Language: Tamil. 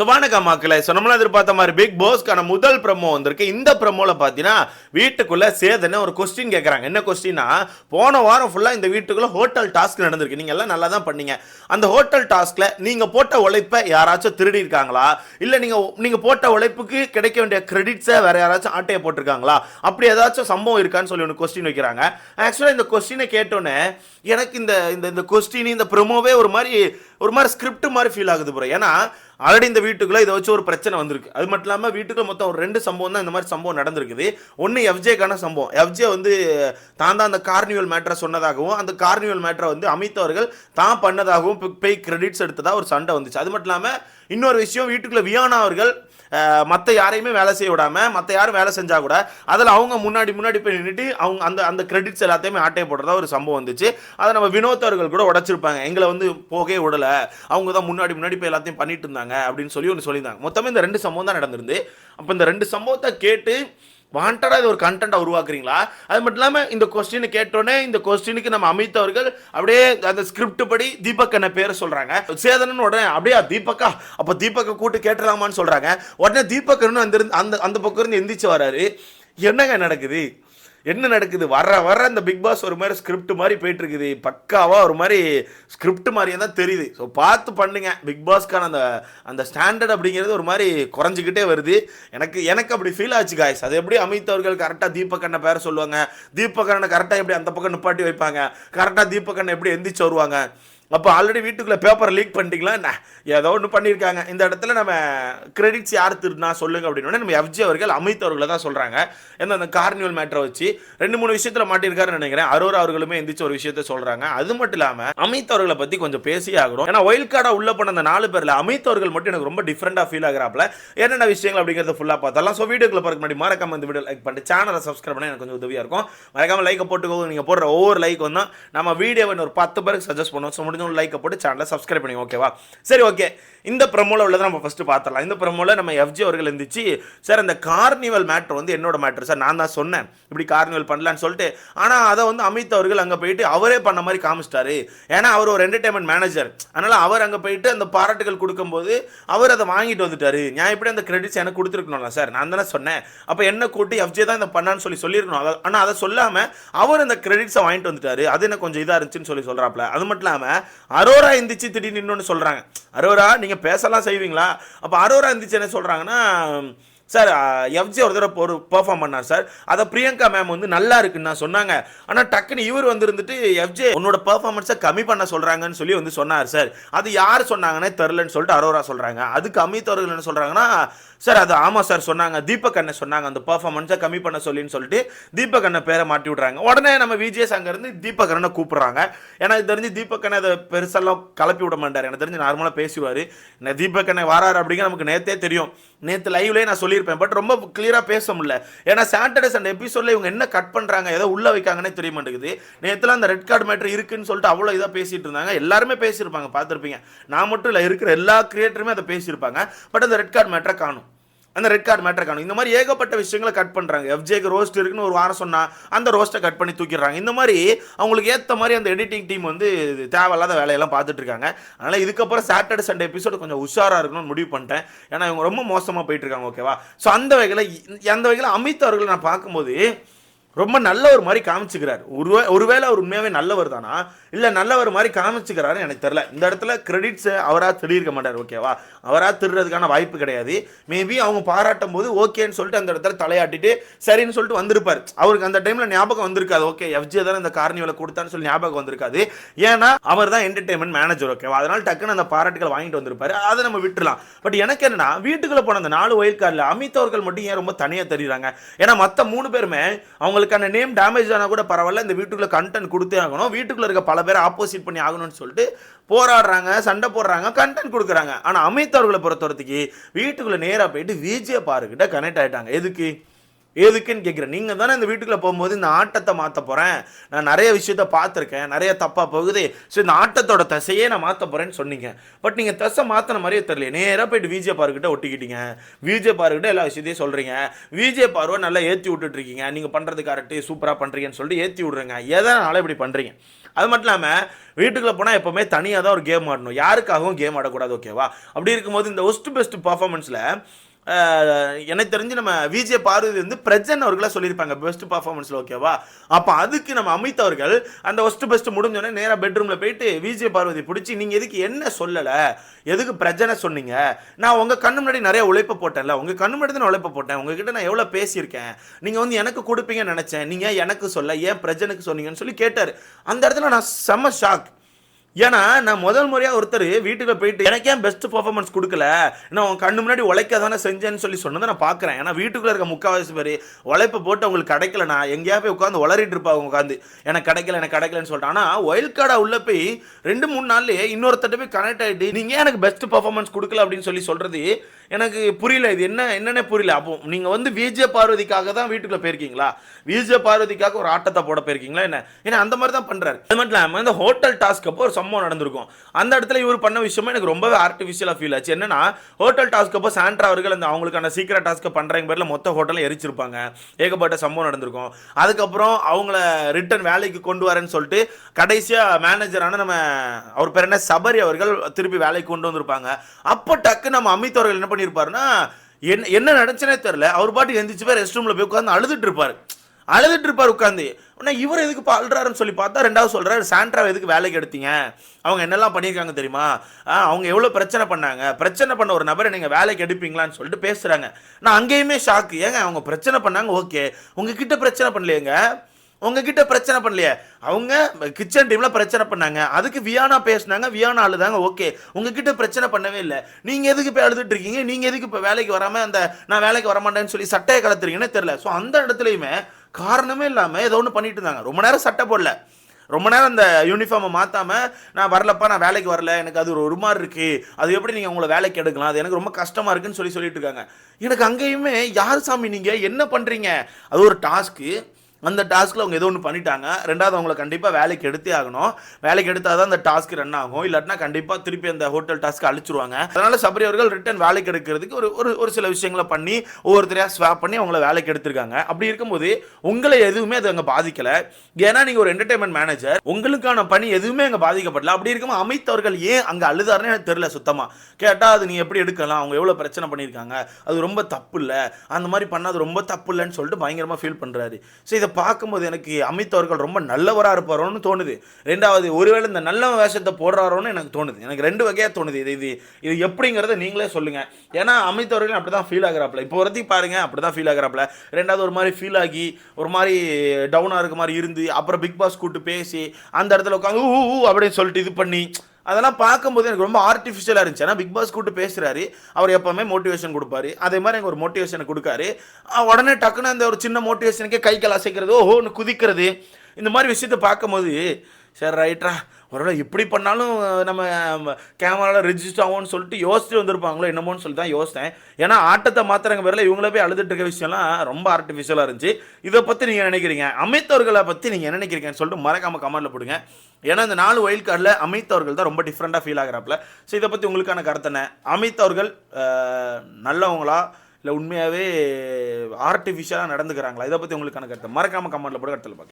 ஸோ வணக்கம் மக்களே ஸோ எதிர்பார்த்த மாதிரி பிக் பாஸ்க்கான முதல் ப்ரமோ வந்திருக்கு. இந்த ப்ரமோவில் பார்த்தீங்கன்னா வீட்டுக்குள்ளே சேதனை ஒரு கொஸ்டின் கேட்குறாங்க என்ன கொஸ்டின்னா போன வாரம் ஃபுல்லாக இந்த வீட்டுக்குள்ளே ஹோட்டல் டாஸ்க் நடந்திருக்கு. நீங்கள் எல்லாம் நல்லா தான் பண்ணீங்க. அந்த ஹோட்டல் டாஸ்கில் நீங்கள் போட்ட உழைப்பை யாராச்சும் திருடி இருக்காங்களா? இல்லை நீங்கள் நீங்கள் போட்ட உழைப்புக்கு கிடைக்க வேண்டிய கிரெடிட்ஸை வேறு யாராச்சும் ஆட்டையை போட்டிருக்காங்களா? அப்படி ஏதாச்சும் சம்பவம் இருக்கான்னு சொல்லி ஒன்று கொஸ்டின் வைக்கிறாங்க. ஆக்சுவலாக இந்த கொஸ்டினை கேட்டோன்னே எனக்கு இந்த இந்த இந்த கொஸ்டின் இந்த ப்ரமோவே ஒரு மாதிரி ஒரு மாதிரி ஸ்கிரிப்ட் மாதிரி ஃபீல் ஆகுது ப்ரோ ஏன்னா ஆல்ரெடி இந்த வீட்டுக்குள்ள இதை வச்சு ஒரு பிரச்சனை வந்திருக்கு. அது மட்டும் இல்லாமல் வீட்டுக்குள்ள மொத்தம் ஒரு ரெண்டு சம்பவம் தான் இந்த மாதிரி சம்பவம் நடந்திருக்குது. ஒன்று எஃப்ஜேக்கான சம்பவம். எஃப்ஜே வந்து தான் தான் அந்த கார்னிவல் மேட்டரை சொன்னதாகவும் அந்த கார்னிவல் மேட்டரை வந்து அமித் அவர்கள் தான் பண்ணதாகவும் பெய் கிரெடிட்ஸ் எடுத்ததாக ஒரு சண்டை வந்துச்சு. அது மட்டும் இல்லாமல் இன்னொரு விஷயம் வீட்டுக்குள்ள வியானா அவர்கள் மற்ற யாரையுமே வேலை செய்ய விடாமல் மற்ற யாரும் வேலை செஞ்சால் கூட அதில் அவங்க முன்னாடி முன்னாடி போய் நின்றுட்டு அவங்க அந்த அந்த கிரெடிட்ஸ் எல்லாத்தையுமே ஆட்டையை போடுறதா ஒரு சம்பவம் வந்துச்சு. அதை நம்ம வினோத் அவர்கள் கூட உடச்சிருப்பாங்க. எங்களை வந்து போகவே விடலை. அவங்க தான் முன்னாடி முன்னாடி போய் எல்லாத்தையும் பண்ணிட்டு இருந்தாங்க அப்படின்னு சொல்லி ஒன்று சொல்லியிருந்தாங்க. மொத்தமே இந்த ரெண்டு சம்பவம் தான் நடந்திருந்து. அப்போ இந்த ரெண்டு சம்பவத்தை கேட்டு வாண்டடாக இது ஒரு கண்டென்ட்டாக உருவாக்குறீங்களா? அது மட்டும் இல்லாமல் இந்த கொஸ்டினை கேட்டோன்னே இந்த கொஸ்டினுக்கு நம்ம அமித் அவர்கள் அப்படியே அந்த ஸ்கிரிப்ட் படி தீபக் என்ன பேரை சொல்கிறாங்க சேதனன் உடனே அப்படியே தீபக்கா? அப்போ தீபக்கை கூட்டு கேட்டுடலாமான்னு சொல்கிறாங்க உடனே தீபக்கன்னு அந்த இருந்து- அந்த அந்த பக்கம் இருந்து எந்திரிச்சு வராரு. என்னங்க நடக்குது? என்ன நடக்குது? வர வர இந்த பிக் பாஸ் ஒரு மாதிரி ஸ்கிரிப்ட் மாதிரி போயிட்டு இருக்குது பக்காவாக ஒரு மாதிரி ஸ்கிரிப்ட் மாதிரியே தான் தெரியுது. ஸோ பார்த்து பண்ணுங்க. பிக் பாஸ்க்கான அந்த அந்த ஸ்டாண்டர்ட் அப்படிங்கிறது ஒரு மாதிரி குறைஞ்சிக்கிட்டே வருது. எனக்கு எனக்கு அப்படி ஃபீல் ஆச்சு காய்ஸ் அது எப்படி அமித் அவர்கள் கரெக்டாக தீபக்கண்ணை பேர சொல்லுவாங்க? தீபக்கண்ணை கரெக்டாக எப்படி அந்த பக்கம் நிப்பாட்டி வைப்பாங்க? கரெக்டாக தீபக்கண்ணை எப்படி எந்திரிச்சு வருவாங்க? அப்போ ஆல்ரெடி வீட்டுக்குள்ளே பேப்பர் லீக் பண்ணிட்டீங்களா? என்ன ஏதோ ஒன்று பண்ணியிருக்காங்க இந்த இடத்துல நம்ம கிரெடிட்ஸ் யார் திருடினா சொல்லுங்க அப்படின்னு நம்ம எஃப்ஜி அவர்கள் அமித் அவர்களை தான் சொல்கிறாங்க ஏன்னா அந்த கார்னிவல் மேட்டரை வச்சு ரெண்டு மூணு விஷயத்தில் மாட்டியிருக்காருன்னு நினைக்கிறேன். அரோரா அவர்களுமே எந்திரிச்சு ஒரு விஷயத்த சொல்கிறாங்க அது மட்டும் இல்லாமல் அமித் அவர்களை பற்றி கொஞ்சம் பேசி ஆகணும். ஏன்னா ஒயில் கார்டாக உள்ள போன அந்த நாலு பேரில் அமித் அவர்கள் மட்டும் எனக்கு ரொம்ப டிஃப்ரெண்டாக ஃபீல் ஆகிறாப்புல. என்னென்ன விஷயங்கள் அப்படிங்கிறத ஃபுல்லாக பார்த்தாலாம் ஸோ வீடியோக்குள்ள பார்க்க முன்னாடி மறக்காம இந்த வீடியோ லைக் பண்ணிட்டு சேனலை சப்ஸ்கிரைப் பண்ண எனக்கு கொஞ்சம் உதவியாக இருக்கும். மறக்காமல் லைக்கை போட்டுக்கோங்க. நீங்கள் போடுற ஒவ்வொரு லைக் வந்து நம்ம வீடியோவை ஒரு பத்து பேருக்கு சஜஸ்ட் பண்ணுவோம். ஸோ முடிஞ்ச முடிஞ்சவங்க லைக்கை போட்டு சேனலை சப்ஸ்கிரைப் பண்ணி ஓகேவா சரி ஓகே இந்த ப்ரமோல உள்ளதை நம்ம ஃபஸ்ட்டு பார்த்துடலாம். இந்த ப்ரமோல நம்ம எஃப்ஜி அவர்கள் இருந்துச்சு. சார் அந்த கார்னிவல் மேட்ரு வந்து என்னோட மேட்ரு சார் நான் தான் சொன்னேன். இப்படி கார்னிவல் பண்ணலான்னு சொல்லிட்டு. ஆனால் அதை வந்து அமித் அவர்கள் அங்கே போயிட்டு அவரே பண்ண மாதிரி காமிச்சிட்டாரு. ஏன்னா அவர் ஒரு என்டர்டைன்மெண்ட் மேனேஜர் அதனால் அவர் அங்கே போயிட்டு அந்த பாராட்டுகள் கொடுக்கும்போது அவர் அதை வாங்கிட்டு வந்துட்டாரு. நான் எப்படி அந்த கிரெடிட்ஸ் எனக்கு கொடுத்துருக்கணும்ல சார் நான் தானே சொன்னேன். அப்போ என்ன கூட்டி எஃப்ஜே தான் இதை பண்ணான்னு சொல்லி சொல்லியிருக்கணும். அதை ஆனால் அதை சொல்லாமல் அவர் அந்த கிரெடிட்ஸை வாங்கிட்டு வந்துட்டாரு. அது எனக்கு கொஞ்சம் இதாக இருந்துச்சுன்னு சொல்லி சொல்கிறாப்புல அது மட்டும் இல்லாமல் அரோரா எந்திரிச்சு திடீர்னு இன்னொன்று சொல்கிறாங்க அரோரா நீங்கள் பேசலாம் செய்வீங்களா? அப்போ அரோரா எந்திரிச்சு என்ன சொல்கிறாங்கன்னா சார் எஃப்ஜி ஒரு தடவை ஒரு பெர்ஃபார்ம் பண்ணார் சார். அதை பிரியங்கா மேம் வந்து நல்லா இருக்குன்னு நான் சொன்னாங்க. ஆனால் டக்குன்னு இவர் வந்து இருந்துட்டு எஃப்ஜே உன்னோட பெர்ஃபார்மன்ஸை கம்மி பண்ண சொல்கிறாங்கன்னு சொல்லி வந்து சொன்னார் சார். அது யார் சொன்னாங்கன்னே தெரிலன்னு சொல்லிட்டு அரோரா சொல்கிறாங்க அதுக்கு அமித் அவர்கள் என்ன சொல்கிறாங்கன்னா சார் அது ஆமாம் சார் சொன்னாங்க. தீபக் அண்ணன் சொன்னாங்க அந்த பெர்ஃபார்மன்ஸை கம்மி பண்ண சொல்லின்னு சொல்லிட்டு தீபக் அண்ணன் பேரை மாட்டி விட்றாங்க. உடனே நம்ம விஜேஸ் அங்கேருந்து தீபக் அண்ணனை கூப்பிட்றாங்க. எனக்கு இது தெரிஞ்சு தீபக் அண்ணன் அதை பெருசெல்லாம் கலப்பி விட மாட்டார். எனக்கு தெரிஞ்சு நார்மலாக பேசுவார். என்ன தீபக் அண்ணன் வராரு அப்படிங்கிற நமக்கு நேற்றே தெரியும். நேற்று லைவ்லேயே நான் சொல்லி சொல்லியிருப்பேன். பட் ரொம்ப கிளியராக பேச முடியல. ஏன்னா சாட்டர்டே சண்டே எபிசோடில் இவங்க என்ன கட் பண்ணுறாங்க ஏதோ உள்ளே வைக்காங்கன்னே தெரிய மாட்டேங்குது. நேற்றுலாம் அந்த ரெட் கார்டு மேட்ரு இருக்குன்னு சொல்லிட்டு அவ்வளோ இதாக பேசிட்டு இருந்தாங்க. எல்லாருமே பேசியிருப்பாங்க பார்த்துருப்பீங்க. நான் மட்டும் இல்லை இருக்கிற எல்லா கிரியேட்டருமே அதை பேசியிருப்பாங்க. பட் அந்த ரெட் கார்டு மேட்டரை காணும். அந்த ரெட் கார்டு மேட்டர் காணும். இந்த மாதிரி ஏகப்பட்ட விஷயங்களை கட் பண்ணுறாங்க எஃப்ஜேக்கு ரோஸ்ட் இருக்குன்னு ஒரு வாரம் சொன்னால் அந்த ரோஸ்ட்டை கட் பண்ணி தூக்கிடுறாங்க. இந்த மாதிரி அவங்களுக்கு ஏற்ற மாதிரி அந்த எடிட்டிங் டீம் வந்து தேவையில்லாத வேலையெல்லாம் பார்த்துட்டு இருக்காங்க. அதனால் இதுக்கப்புறம் சாட்டர்டே சண்டே எபிசோடு கொஞ்சம் உஷாராக இருக்கணும்னு முடிவு பண்ணிட்டேன். ஏன்னா இவங்க ரொம்ப மோசமாக போயிட்டு இருக்காங்க ஓகேவா ஸோ அந்த வகையில் அந்த வகையில் அமித் அவர்களை நான் பார்க்கும்போது ரொம்ப நல்லவர் மாதிரி காமிச்சுக்கிறார். ஒருவே ஒருவேளை அவர் உண்மையாகவே நல்லவர் தானா? இல்லை நல்லவர் மாதிரி காமிச்சுக்கிறாருன்னு எனக்கு தெரில இந்த இடத்துல கிரெடிட்ஸை அவராக திருடியிருக்க மாட்டார் ஓகேவா அவராக திருடுறதுக்கான வாய்ப்பு கிடையாது. மேபி அவங்க பாராட்டும் போது ஓகேன்னு சொல்லிட்டு அந்த இடத்துல தலையாட்டிட்டு சரின்னு சொல்லிட்டு வந்திருப்பார். அவருக்கு அந்த டைமில் ஞாபகம் வந்திருக்காது. ஓகே எஃப்ஜே தானே இந்த கார்னிவலை கொடுத்தான்னு சொல்லி ஞாபகம் வந்திருக்காது. ஏன்னா அவர் தான் என்டர்டைன்மெண்ட் மேனேஜர் ஓகேவா அதனால் டக்குன்னு அந்த பாராட்டுகளை வாங்கிட்டு வந்திருப்பாரு. அதை நம்ம விட்டுலாம் பட் எனக்கு என்னன்னா வீட்டுக்குள்ள போன அந்த நாலு ஒயில் கார்டில் அமித் அவர்கள் மட்டும் ஏன் ரொம்ப தனியாக தெரியுறாங்க? ஏன்னா மற்ற மூணு பேருமே அவங்க அவங்களுக்கான நேம் டேமேஜ் ஆனால் கூட பரவாயில்ல. இந்த வீட்டுக்குள்ளே கண்டென்ட் கொடுத்தே ஆகணும். வீட்டுக்குள்ளே இருக்க பல பேரை ஆப்போசிட் பண்ணி ஆகணும்னு சொல்லிட்டு போராடுறாங்க சண்டை போடுறாங்க கண்டென்ட் கொடுக்குறாங்க. ஆனால் அமித் அவர்களை பொறுத்தவரைக்கு வீட்டுக்குள்ளே நேராக போயிட்டு விஜய பாருக்கிட்ட கனெக்ட் ஆயிட்டாங்க. எதுக்கு? எதுக்குன்னு கேட்குறேன். நீங்கள் தானே இந்த வீட்டுக்குள்ள போகும்போது இந்த ஆட்டத்தை மாற்ற போகிறேன் நான் நிறைய விஷயத்த பார்த்துருக்கேன். நிறைய தப்பாக போகுது. ஸோ இந்த ஆட்டத்தோட தசையே நான் மாற்ற போகிறேன்னு சொன்னீங்க. பட் நீங்கள் தசை மாற்றின மாதிரியே தெரியல. நேராக போயிட்டு விஜே பார்க்கிட்ட ஒட்டிக்கிட்டீங்க. விஜே பார்க்கிட்ட எல்லா விஷயத்தையும் சொல்கிறீங்க விஜே பார்வை நல்லா ஏற்றி விட்டுட்ருக்கீங்க நீங்கள் பண்ணுறது கரெக்டு சூப்பராக பண்ணுறீங்கன்னு சொல்லிட்டு ஏற்றி விட்றீங்க. எதனால இப்படி பண்ணுறீங்க அது மட்டும் இல்லாமல் வீட்டுக்குள்ளே போனால் எப்போவுமே தனியாக தான் ஒரு கேம் ஆடணும். யாருக்காகவும் கேம் ஆடக்கூடாது ஓகேவா அப்படி இருக்கும்போது இந்த ஒஸ்ட் பெஸ்ட் பர்ஃபார்மன்ஸில் எனக்கு தெரிஞ்சு நம்ம விஜே பார்வதி வந்து பிரஜன் அவர்களாக சொல்லியிருப்பாங்க. பெஸ்ட் பர்ஃபார்மன்ஸில் ஓகேவா அப்போ அதுக்கு நம்ம அமித் அவர்கள் அந்த ஒஸ்ட் பெஸ்ட் முடிஞ்சோடனே நேராக பெட்ரூமில் போயிட்டு விஜே பார்வதி பிடிச்சி நீங்கள் எதுக்கு என்ன சொல்லலை? எதுக்கு பிரஜனை சொன்னீங்க? நான் உங்கள் கண்ணு முன்னாடி நிறைய உழைப்பு போட்டேன்ல. உங்கள் கண்ணு முன்னாடி தான் நான் உழைப்பு போட்டேன். உங்ககிட்ட நான் எவ்வளோ பேசியிருக்கேன்? நீங்கள் வந்து எனக்கு கொடுப்பீங்கன்னு நினச்சேன். நீங்கள் எனக்கு சொல்ல? ஏன் பிரஜனுக்கு சொன்னீங்கன்னு சொல்லி கேட்டார். அந்த இடத்துல நான் செம்ம ஷாக் ஏன்னா நான் முதல் முறையாக ஒருத்தர் வீட்டுக்கு போயிட்டு எனக்கு ஏன் பெஸ்ட் பர்ஃபார்மன்ஸ் கொடுக்கல. நான் உன் கண்ணு முன்னாடி உழைக்க தானே செஞ்சேன்னு சொல்லி சொன்னதை நான் பார்க்குறேன் ஏன்னா வீட்டுக்குள்ளே இருக்க முக்கால்வாசி பேர் உழைப்பு போட்டு அவங்களுக்கு கிடைக்கலண்ணா எங்கேயா போய் உட்காந்து உளறிட்டு இருப்பாங்க உட்காந்து எனக்கு கிடைக்கல எனக்கு கிடைக்கலன்னு சொல்லிட்டு. ஆனால் ஒயில் கார்டாக உள்ளே போய் ரெண்டு மூணு நாள்லேயே இன்னொருத்தட்ட போய் கனெக்ட் ஆகிட்டு நீங்கள் எனக்கு பெஸ்ட் பர்ஃபார்மன்ஸ் கொடுக்கல? அப்படின்னு சொல்லி சொல்கிறது எனக்கு புரியல. இது என்ன என்னன்னே புரியல. அப்போ நீங்கள் வந்து விஜய பார்வதிக்காக தான் வீட்டுக்குள்ளே போயிருக்கீங்களா? விஜய பார்வதிக்காக ஒரு ஆட்டத்தை போட போயிருக்கீங்களா? என்ன? ஏன்னா அந்த மாதிரி தான் பண்ணுறாரு அது மட்டும் இல்லாமல் இந்த ஹோட்டல் டாஸ்க் அப்போ ஒரு சம்பவம் நடந்திருக்கும். அந்த இடத்துல இவர் பண்ண விஷயமா எனக்கு ரொம்பவே ஆர்டிஃபிஷியலாக ஃபீல் ஆச்சு. என்னன்னா ஹோட்டல் டாஸ்க் அப்போ சாண்ட்ரா அவர்கள் அந்த அவங்களுக்கான சீக்கிரம் டாஸ்க்கை பண்ணுறங்க பேரில் மொத்த ஹோட்டலில் எரிச்சிருப்பாங்க. ஏகப்பட்ட சம்பவம் நடந்திருக்கும். அதுக்கப்புறம் அவங்கள ரிட்டர்ன் வேலைக்கு கொண்டு வரேன்னு சொல்லிட்டு கடைசியாக மேனேஜரான நம்ம அவர் பேர் என்ன? சபரி அவர்கள் திருப்பி வேலைக்கு கொண்டு வந்திருப்பாங்க. அப்போ டக்கு நம்ம அமித் அவர்கள் என்ன பண்ணியிருப்பாருன்னா என்ன என்ன நடந்துச்சுனே தெரில அவர் பாட்டுக்கு எந்திரிச்சு போய் ரெஸ்ட் ரூமில் போய் உட்காந்து அழுதுட்டு இருப்பார். அழுதுட்டு இருப்பார் உட்காந்து உடனே இவர் எதுக்கு இப்போ அழுறாருன்னு சொல்லி பார்த்தா ரெண்டாவது சொல்கிறார் சாண்ட்ரா எதுக்கு வேலைக்கு எடுத்தீங்க? அவங்க என்னெல்லாம் பண்ணியிருக்காங்க தெரியுமா? அவங்க எவ்வளோ பிரச்சனை பண்ணாங்க? பிரச்சனை பண்ண ஒரு நபரை நீங்கள் வேலைக்கு எடுப்பீங்களான்னு சொல்லிட்டு பேசுகிறாங்க நான் அங்கேயுமே ஷாக்கு ஏங்க அவங்க பிரச்சனை பண்ணாங்க? ஓகே. உங்ககிட்ட பிரச்சனை பண்ணலையேங்க? உங்ககிட்ட பிரச்சனை பண்ணலையே. அவங்க கிச்சன் டீம்ல பிரச்சனை பண்ணாங்க. அதுக்கு வியானா பேசுனாங்க. வியானா அழுதாங்க. ஓகே. உங்ககிட்ட பிரச்சனை பண்ணவே இல்லை. நீங்க எதுக்கு போய் அழுதுட்டு இருக்கீங்க? நீங்க எதுக்கு இப்போ வேலைக்கு வராம அந்த நான் வேலைக்கு வர மாட்டேன்னு சொல்லி சட்டையை கலத்துறீங்கன்னு தெரியல. ஸோ அந்த இடத்துலையுமே காரணமே இல்லாமல் ஏதோ ஒன்று பண்ணிட்டு இருந்தாங்க. ரொம்ப நேரம் சட்டை போடல. ரொம்ப நேரம் அந்த யூனிஃபார்மை மாற்றாமல் நான் வரலப்பா நான் வேலைக்கு வரல. எனக்கு அது ஒரு ஒரு மாதிரி இருக்குது அது எப்படி நீங்கள் உங்களை வேலைக்கு எடுக்கலாம்? அது எனக்கு ரொம்ப கஷ்டமாக இருக்குன்னு சொல்லி சொல்லிட்டு இருக்காங்க. எனக்கு அங்கேயுமே யார் சாமி நீங்கள் என்ன பண்ணுறீங்க அது ஒரு டாஸ்க்கு. அந்த டாஸ்க்கில் அவங்க ஏதோ ஒன்று பண்ணிட்டாங்க. ரெண்டாவது அவங்கள கண்டிப்பாக வேலைக்கு எடுத்தே ஆகணும். வேலைக்கு எடுத்தால் தான் அந்த டாஸ்க் ரன் ஆகும். இல்லாட்டினா கண்டிப்பாக திருப்பி அந்த ஹோட்டல் டாஸ்க்கு அழிச்சிருவாங்க. அதனால சபரி அவர்கள் ரிட்டர்ன் வேலைக்கு எடுக்கிறதுக்கு ஒரு ஒரு ஒரு சில விஷயங்களை பண்ணி ஒவ்வொருத்தரையாக ஸ்வாப் பண்ணி அவங்கள வேலைக்கு எடுத்திருக்காங்க. அப்படி இருக்கும்போது உங்களை எதுவுமே அது அங்கே பாதிக்கலை. ஏன்னா நீங்கள் ஒரு என்டர்டைன்மெண்ட் மேனேஜர் உங்களுக்கான பணி எதுவுமே அங்கே பாதிக்கப்படல. அப்படி இருக்கும்போது அமித் அவர்கள் ஏன் அங்கே அழுதாருன்னு எனக்கு தெரியல சுத்தமாக கேட்டால் அது நீ எப்படி எடுக்கலாம்? அவங்க எவ்வளோ பிரச்சனை பண்ணியிருக்காங்க? அது ரொம்ப தப்பு இல்லை. அந்த மாதிரி பண்ணாது ரொம்ப தப்பு இல்லைன்னு சொல்லிட்டு பயங்கரமாக ஃபீல் பண்ணுறாரு ஸோ இதை பார்க்கும்போது எனக்கு அமித் அவர்கள் ரொம்ப நல்லவராக இருப்பாரோன்னு தோணுது. ரெண்டாவது ஒருவேளை இந்த நல்ல வேஷத்தை போடுறாரோன்னு எனக்கு தோணுது. எனக்கு ரெண்டு வகையாக தோணுது. இது இது இது எப்படிங்கிறத நீங்களே சொல்லுங்கள் ஏன்னா அமித் அவர்கள் அப்படி தான் ஃபீல் ஆகிறாப்புல. இப்போ வரைக்கும் பாருங்கள் அப்படி தான் ஃபீல் ஆகுறாப்புல. ரெண்டாவது ஒரு மாதிரி ஃபீல் ஆகி ஒரு மாதிரி டவுனாக இருக்க மாதிரி இருந்து அப்புறம் பிக் பாஸ் கூட்டு பேசி அந்த இடத்துல உட்காந்து ஊ அப்படின்னு சொல்லிட்டு இது பண்ணி அதெல்லாம் பார்க்கும்போது எனக்கு ரொம்ப ஆர்டிஃபிஷியலாக இருந்துச்சு. ஏன்னா பிக் பாஸ் கூப்பிட்டு பேசுகிறாரு அவர் எப்போவுமே மோட்டிவேஷன் கொடுப்பாரு. அதே மாதிரி எனக்கு ஒரு மோட்டிவேஷனை கொடுக்காரு. உடனே டக்குன்னு அந்த ஒரு சின்ன மோட்டிவேஷனுக்கே கை கால் ஓஹோன்னு குதிக்கிறது. இந்த மாதிரி விஷயத்தை பார்க்கும்போது சரி ரைட்ரா ஒருவேளை இப்படி பண்ணாலும் நம்ம கேமராவில் ரெஜிஸ்டர் ஆகும்னு சொல்லிட்டு யோசிச்சுட்டு வந்திருப்பாங்களோ என்னமோன்னு சொல்லி தான் யோசித்தேன். ஏன்னா ஆட்டத்தை மாத்திரங்க பேரில் இவங்கள போய் அழுதுட்டு இருக்க விஷயம்லாம் ரொம்ப ஆர்டிஃபிஷியலாக இருந்துச்சு. இதை பற்றி நீங்கள் நினைக்கிறீங்க? அமித் அவர்களை பற்றி நீங்கள் என்ன நினைக்கிறீங்கன்னு சொல்லிட்டு மறக்காமல் கமெண்ட்டில் போடுங்க. ஏன்னா இந்த நாலு ஒயில் கார்டில் அமித் அவர்கள் தான் ரொம்ப டிஃப்ரெண்ட்டாக ஃபீல் ஆகுறாப்புல. ஸோ இதை பற்றி உங்களுக்கான கருத்தனை அமைத்தவர்கள் அமித் அவர்கள் நல்லவங்களா? இல்லை உண்மையாகவே ஆர்டிஃபிஷியலாக நடந்துக்கிறாங்களா? இதை பற்றி உங்களுக்கான கருத்தை. மறக்காமல் கமெண்ட்டில் போட்டு கருத்தில் பார்க்க